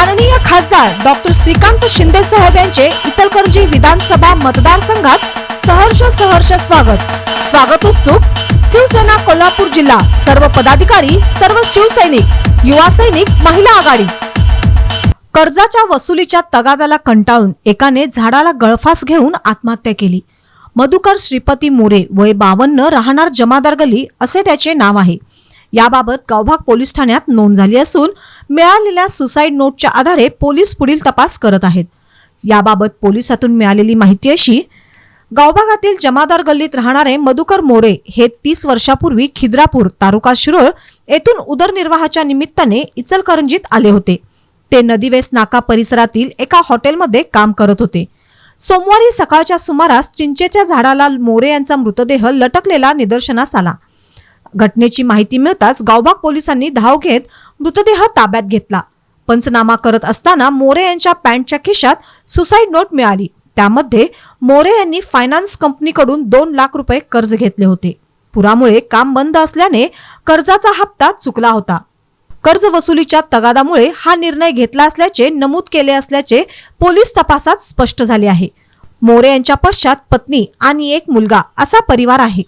माननीय खासदार डॉक्टर श्रीकांत शिंदे साहेब यांचे इचलकरंजी विधानसभा मतदारसंघात सहर्ष सहर्ष स्वागत. स्वागत उत्सुक शिवसेना कोल्हापूर जिल्हा सर्व पदाधिकारी सर्व शिवसैनिक युवा सैनिक महिला आघाडी. कर्जाच्या वसुलीच्या तगादाला कंटाळून एकाने झाडाला गळफास घेऊन आत्महत्या केली. मधुकर श्रीपती मोरे वय बावन्न राहणार जमादार गली असे त्याचे नाव आहे. याबाबत गावभाग पोलीस ठाण्यात नोंद झाली असून मिळालेल्या सुसाईड नोटच्या आधारे पोलीस पुढील तपास करत आहेत. याबाबत पोलिसातून मिळालेली माहिती अशी गावभागातील जमादार गल्लीत राहणारे मधुकर मोरे हे तीस वर्षापूर्वी खिद्रापूर तालुका शिरोळ येथून उदरनिर्वाहाच्या निमित्ताने इचलकरंजीत आले होते. ते नदीवेस नाका परिसरातील एका हॉटेलमध्ये काम करत होते. सोमवारी सकाळच्या सुमारास चिंचेच्या झाडाला मोरे यांचा मृतदेह लटकलेला निदर्शनास आला. घटनेची माहिती मिळताच गावभाग पोलिसांनी धाव घेत मृतदेह ताब्यात घेतला. पंचनामा करत असताना मोरे यांच्या पॅन्टच्या खिशात सुसाईड नोट मिळाली. त्यामध्ये मोरे यांनी फायनान्स कंपनीकडून दोन लाख रुपये कर्ज घेतले होते. पुरामुळे काम बंद असल्याने कर्जाचा हप्ता चुकला होता. कर्ज वसुलीच्या तगादामुळे हा निर्णय घेतला असल्याचे नमूद केले असल्याचे पोलीस तपासात स्पष्ट झाले आहे. मोरे यांच्या पश्चात पत्नी आणि एक मुलगा असा परिवार आहे.